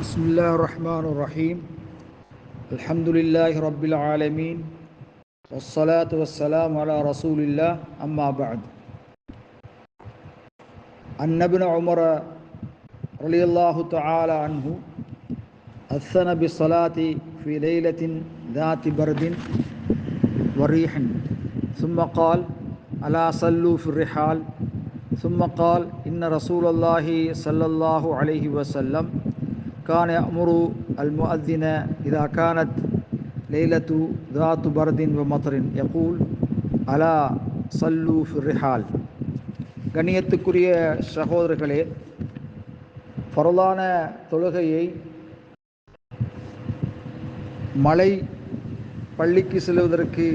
بسم الله الرحمن الرحيم الحمد لله رب العالمين والصلاة والسلام على رسول الله أما بعد أن ابن عمر رضي الله تعالى عنه أثن بالصلاة في ليلة ذات برد وريح ثم قال ألا صلوا في الرحال ثم قال إن رسول الله صلى الله عليه وسلم கான அமுரு அல் முஅத்தின இதா கானத் லைலத்து தாத்து பரதின் வ மதரின் யகூல் அலா சல்லு ஃபிர்ஹால் கண்ணியத்துக்குரிய சகோதரர்களே பரலான தொழுகையை மலை பள்ளிக்கு செல்வதற்கு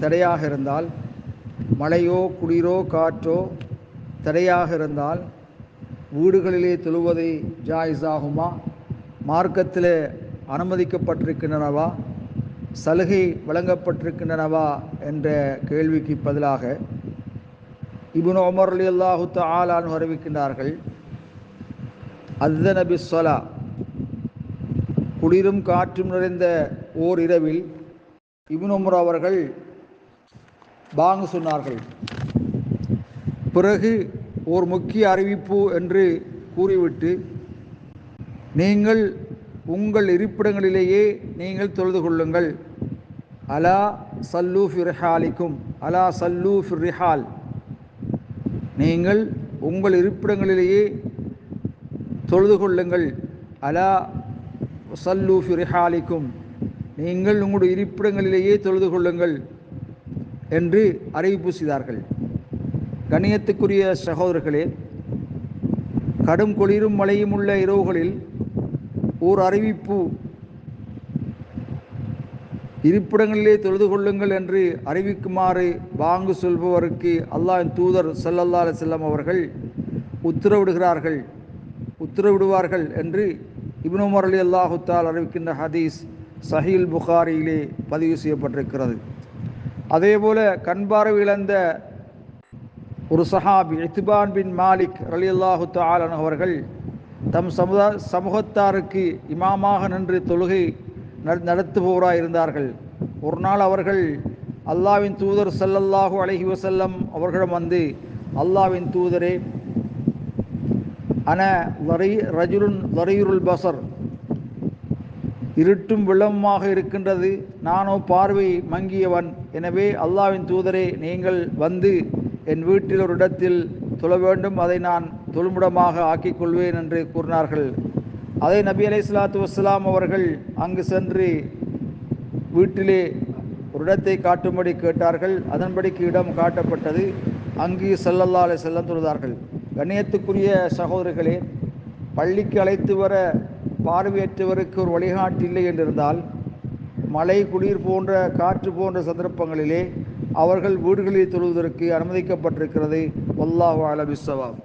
தடையாக இருந்தால் மழையோ குளிரோ காற்றோ தடையாக இருந்தால் வீடுகளிலே தொழுவதை ஜாயிஸாகுமா? மார்க்கத்தில் அனுமதிக்கப்பட்டிருக்கின்றனவா? சலுகை வழங்கப்பட்டிருக்கின்றனவா? என்ற கேள்விக்கு பதிலாக இபுன் உமர் அலி அல்லாஹு தாலான் அறிவிக்கின்றார்கள் அத்தனபி சொலா குளிரும் காற்றும் நிறைந்த ஓர் இரவில் இபுன் உமர் அவர்கள் பாங்கு சொன்னார்கள். பிறகு ஓர் முக்கிய அறிவிப்பு என்று கூறிவிட்டு நீங்கள் உங்கள் இருப்பிடங்களிலேயே நீங்கள் தொழுது கொள்ளுங்கள். அலா சல்லூ ஃபிர்ஹாலிக்கும் அலா சல்லூ ஃபிர்ஹால். நீங்கள் உங்கள் இருப்பிடங்களிலேயே தொழுது கொள்ளுங்கள். அலா சல்லூ ஃபிர்ஹாலிக்கும் நீங்கள் உங்களுடைய இருப்பிடங்களிலேயே தொழுது கொள்ளுங்கள் என்று அறிவிப்பு செய்தார்கள். கணியத்துக்குரிய சகோதரர்களே கடும் குளிரும் மழையும் உள்ள இரவுகளில் ஓர் அறிவிப்பு. இருப்பிடங்களிலே தொழுது கொள்ளுங்கள் என்று அறிவிக்குமாறு வாங்கு சொல்பவருக்கு அல்லாஹின் தூதர் சல்லல்லா செல்லம் அவர்கள் உத்தரவிடுகிறார்கள். உத்தரவிடுவார்கள் என்று இப்னுமர் அலி அல்லாஹுத்தால் அறிவிக்கின்ற ஹதீஸ் சஹீல் புகாரியிலே பதிவு செய்யப்பட்டிருக்கிறது. அதேபோல கண்பார்வை இழந்த ஒரு சஹாபி இத்திபான் பின் மாலிக் அலி அல்லாஹு தாலன் அவர்கள் தம் சமுதா சமூகத்தாருக்கு இமாமாக நின்று தொழுகை நடத்துபவராக இருந்தார்கள். ஒரு நாள் அவர்கள் அல்லாவின் தூதர் சல்லல்லாஹு அலஹி வசல்லம் அவர்களிடம் வந்து அல்லாவின் தூதரே அன வரை ரஜுலுன் வரையுருள் பசர் இருட்டும் விளம்பமாக இருக்கின்றது. நானோ பார்வை மங்கியவன். எனவே அல்லாவின் தூதரே நீங்கள் வந்து என் வீட்டில் ஒரு இடத்தில் தொழ வேண்டும் அதை நான் தொழுமிடமாக ஆக்கிக் கொள்வேன் என்று கூறினார்கள். அதை நபி அலை சலாத்து வஸ்லாம் அவர்கள் அங்கு சென்று வீட்டிலே ஒரு இடத்தை காட்டும்படி கேட்டார்கள். அதன்படிக்கு இடம் காட்டப்பட்டது. அங்கு செல்லல்லா அலை செல்லம் தொழுதார்கள். கண்ணியத்துக்குரிய சகோதரர்களே பள்ளிக்கு அழைத்து வர பார்வையற்றவருக்கு ஒரு வழிகாட்டு இல்லை என்றிருந்தால் மழை குளிர் போன்ற காற்று போன்ற சந்தர்ப்பங்களிலே அவர்கள் வீடுகளில் தொழுவதற்கு அனுமதிக்கப்பட்டிருக்கிறது வல்லாஹு அலபிஸ்வாம்